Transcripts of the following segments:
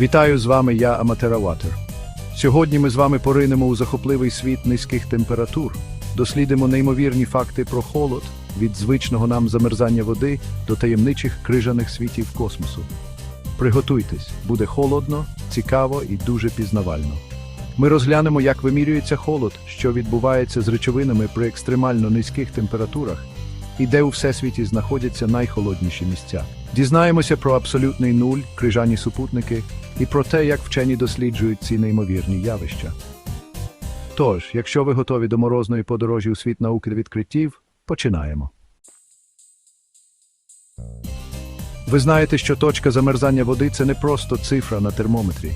Вітаю з вами я, Аматераватер. Сьогодні ми з вами поринемо у захопливий світ низьких температур, дослідимо неймовірні факти про холод від звичного нам замерзання води до таємничих крижаних світів космосу. Приготуйтесь, буде холодно, цікаво і дуже пізнавально. Ми розглянемо, як вимірюється холод, що відбувається з речовинами при екстремально низьких температурах, і де у всесвіті знаходяться найхолодніші місця. Дізнаємося про абсолютний нуль, крижані супутники і про те, як вчені досліджують ці неймовірні явища. Тож, якщо ви готові до морозної подорожі у світ науки та відкриттів, починаємо. Ви знаєте, що точка замерзання води це не просто цифра на термометрі.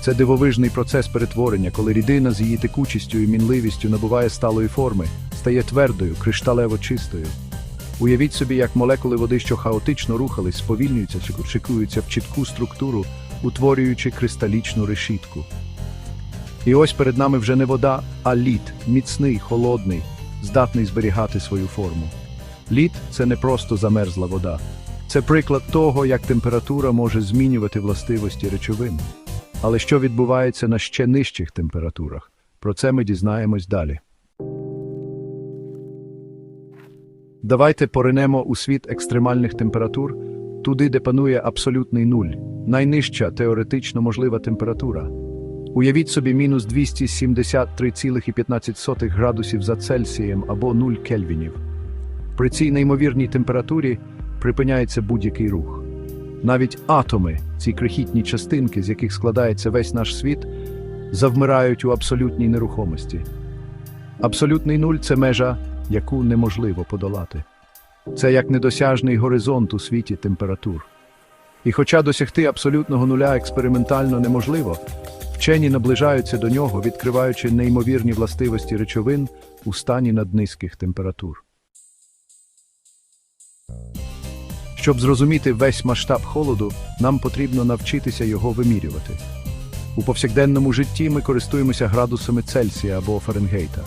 Це дивовижний процес перетворення, коли рідина з її текучістю і мінливістю набуває сталої форми, стає твердою, кришталево чистою. Уявіть собі, як молекули води, що хаотично рухались, сповільнюються, чи шикуються в чітку структуру, утворюючи кристалічну решітку. І ось перед нами вже не вода, а лід, міцний, холодний, здатний зберігати свою форму. Лід це не просто замерзла вода. Це приклад того, як температура може змінювати властивості речовин. Але що відбувається на ще нижчих температурах? Про це ми дізнаємось далі. Давайте поринемо у світ екстремальних температур, туди, де панує абсолютний нуль, найнижча теоретично можлива температура. Уявіть собі мінус 273,15 градусів за Цельсієм або 0 кельвінів. При цій неймовірній температурі припиняється будь-який рух. Навіть атоми, ці крихітні частинки, з яких складається весь наш світ, завмирають у абсолютній нерухомості. Абсолютний нуль це межа, яку неможливо подолати. Це як недосяжний горизонт у світі температур. І хоча досягти абсолютного нуля експериментально неможливо, вчені наближаються до нього, відкриваючи неймовірні властивості речовин у стані наднизьких температур. Щоб зрозуміти весь масштаб холоду, нам потрібно навчитися його вимірювати. У повсякденному житті ми користуємося градусами Цельсія або Фаренгейта.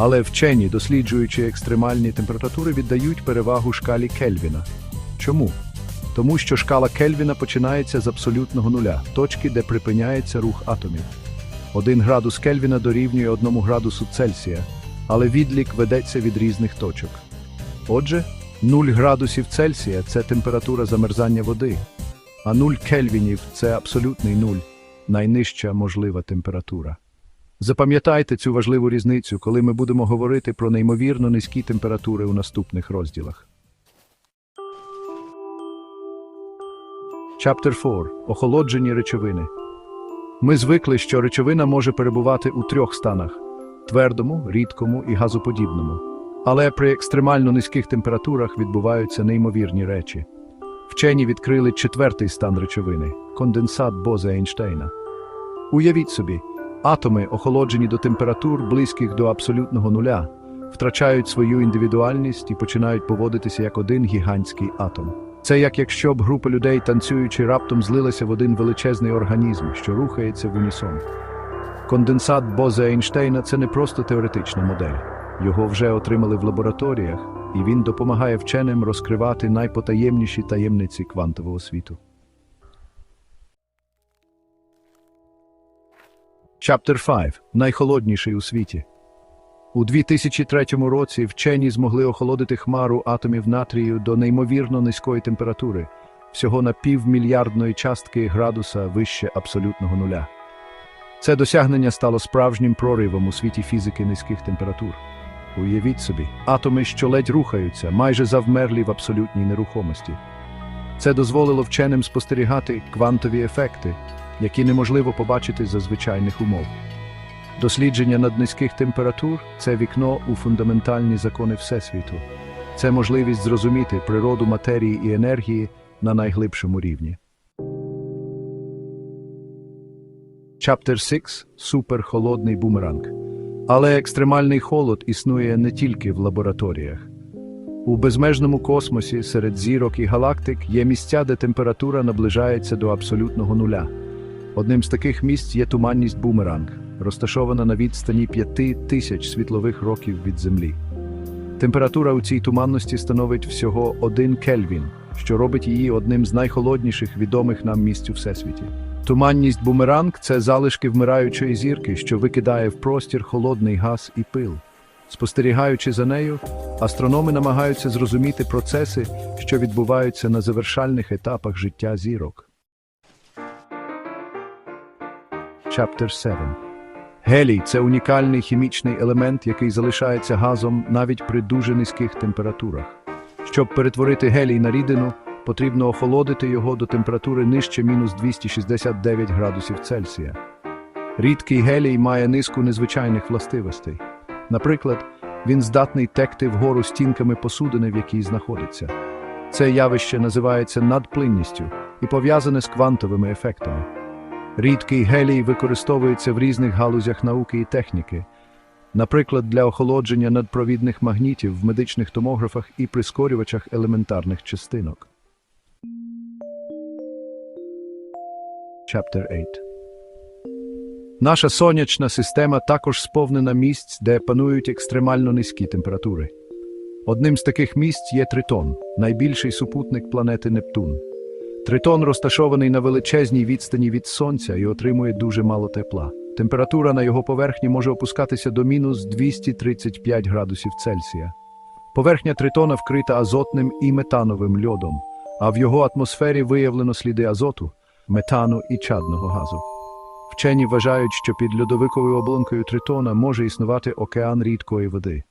Але вчені, досліджуючи екстремальні температури, віддають перевагу шкалі Кельвіна. Чому? Тому що шкала Кельвіна починається з абсолютного нуля, точки, де припиняється рух атомів. Один градус Кельвіна дорівнює одному градусу Цельсія, але відлік ведеться від різних точок. Отже, 0 градусів Цельсія це температура замерзання води, а 0 кельвінів це абсолютний нуль, найнижча можлива температура. Запам'ятайте цю важливу різницю, коли ми будемо говорити про неймовірно низькі температури у наступних розділах. Chapter 4. Охолоджені речовини. Ми звикли, що речовина може перебувати у трьох станах твердому, рідкому і газоподібному. Але при екстремально низьких температурах відбуваються неймовірні речі. Вчені відкрили четвертий стан речовини конденсат Боза Ейнштейна. Уявіть собі, атоми, охолоджені до температур, близьких до абсолютного нуля, втрачають свою індивідуальність і починають поводитися як один гігантський атом. Це як якщо б група людей, танцюючи, раптом злилася в один величезний організм, що рухається в унісон. Конденсат Боза Ейнштейна це не просто теоретична модель. Його вже отримали в лабораторіях, і він допомагає вченим розкривати найпотаємніші таємниці квантового світу. Chapter 5. Найхолодніший у світі. У 2003 році вчені змогли охолодити хмару атомів натрію до неймовірно низької температури, всього на півмільярдної частки градуса вище абсолютного нуля. Це досягнення стало справжнім проривом у світі фізики низьких температур. Уявіть собі, атоми, що ледь рухаються, майже завмерлі в абсолютній нерухомості. Це дозволило вченим спостерігати квантові ефекти, які неможливо побачити за звичайних умов. Дослідження наднизьких температур це вікно у фундаментальні закони Всесвіту. Це можливість зрозуміти природу матерії і енергії на найглибшому рівні. Chapter 6 Суперхолодний бумеранг. Але екстремальний холод існує не тільки в лабораторіях. У безмежному космосі серед зірок і галактик є місця, де температура наближається до абсолютного нуля. Одним з таких місць є туманність бумеранг, розташована на відстані 5 тисяч світлових років від Землі. Температура у цій туманності становить всього 1 кельвін, що робить її одним з найхолодніших відомих нам місць у всесвіті. Туманність бумеранг це залишки вмираючої зірки, що викидає в простір холодний газ і пил. Спостерігаючи за нею, астрономи намагаються зрозуміти процеси, що відбуваються на завершальних етапах життя зірок. Chapter 7 Гелій це унікальний хімічний елемент, який залишається газом навіть при дуже низьких температурах. Щоб перетворити гелій на рідину, потрібно охолодити його до температури нижче мінус 269 градусів Цельсія. Рідкий гелій має низку незвичайних властивостей. Наприклад, він здатний текти вгору стінками посудини, в якій знаходиться. Це явище називається надплинністю і пов'язане з квантовими ефектами. Рідкий гелій використовується в різних галузях науки і техніки, наприклад, для охолодження надпровідних магнітів в медичних томографах і прискорювачах елементарних частинок. Chapter 8 Наша сонячна система також сповнена місць, де панують екстремально низькі температури. Одним з таких місць є Тритон, найбільший супутник планети Нептун. Тритон розташований на величезній відстані від Сонця і отримує дуже мало тепла. Температура на його поверхні може опускатися до мінус 235 градусів Цельсія. Поверхня Тритона вкрита азотним і метановим льодом, а в його атмосфері виявлено сліди азоту, метану і чадного газу. Вчені вважають, що під льодовиковою оболонкою Тритона може існувати океан рідкої води.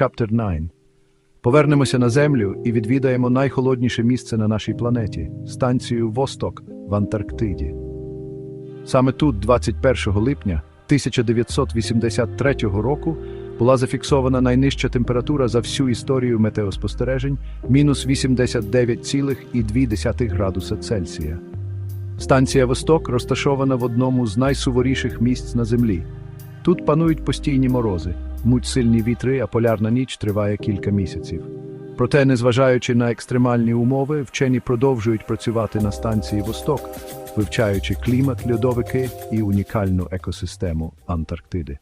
Chapter 9 Повернемося на Землю і відвідаємо найхолодніше місце на нашій планеті станцію Восток в Антарктиді. Саме тут, 21 липня 1983 року, була зафіксована найнижча температура за всю історію метеоспостережень мінус 89,2 градуса Цельсія. Станція Восток розташована в одному з найсуворіших місць на Землі. Тут панують постійні морози, муть сильні вітри, а полярна ніч триває кілька місяців. Проте, незважаючи на екстремальні умови, вчені продовжують працювати на станції Восток, вивчаючи клімат, льодовики і унікальну екосистему Антарктиди.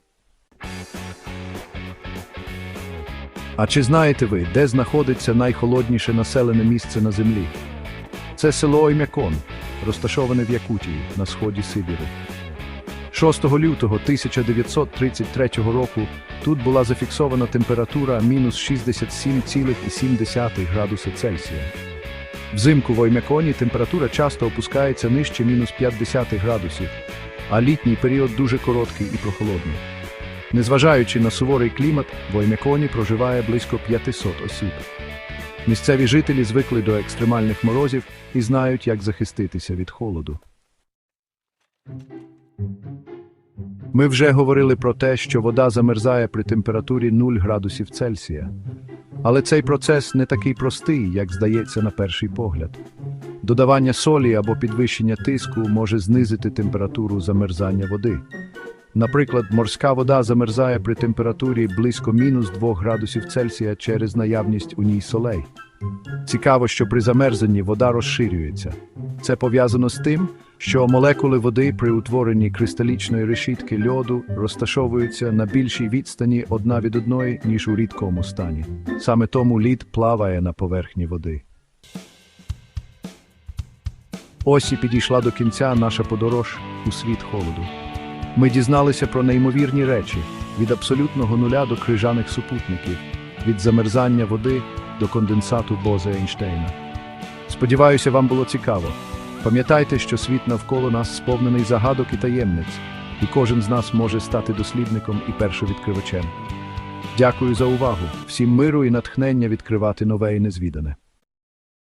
А чи знаєте ви, де знаходиться найхолодніше населене місце на Землі? Це село Оймякон, розташоване в Якутії на сході Сибіру. 6 лютого 1933 року тут була зафіксована температура мінус 67,7 градуса Цельсія. Взимку в Оймяконі температура часто опускається нижче мінус 50 градусів, а літній період дуже короткий і прохолодний. Незважаючи на суворий клімат, в Оймяконі проживає близько 500 осіб. Місцеві жителі звикли до екстремальних морозів і знають, як захиститися від холоду. Ми вже говорили про те, що вода замерзає при температурі 0 градусів Цельсія. Але цей процес не такий простий, як здається на перший погляд. Додавання солі або підвищення тиску може знизити температуру замерзання води. Наприклад, морська вода замерзає при температурі близько мінус 2 градусів Цельсія через наявність у ній солей. Цікаво, що при замерзанні вода розширюється. Це пов'язано з тим, що молекули води при утворенні кристалічної решітки льоду розташовуються на більшій відстані одна від одної, ніж у рідкому стані. Саме тому лід плаває на поверхні води. Ось і підійшла до кінця наша подорож у світ холоду. Ми дізналися про неймовірні речі від абсолютного нуля до крижаних супутників, від замерзання води до конденсату Боза Ейнштейна. Сподіваюся, вам було цікаво. Пам'ятайте, що світ навколо нас сповнений загадок і таємниць, і кожен з нас може стати дослідником і першовідкривачем. Дякую за увагу, всім миру і натхнення відкривати нове і незвідане.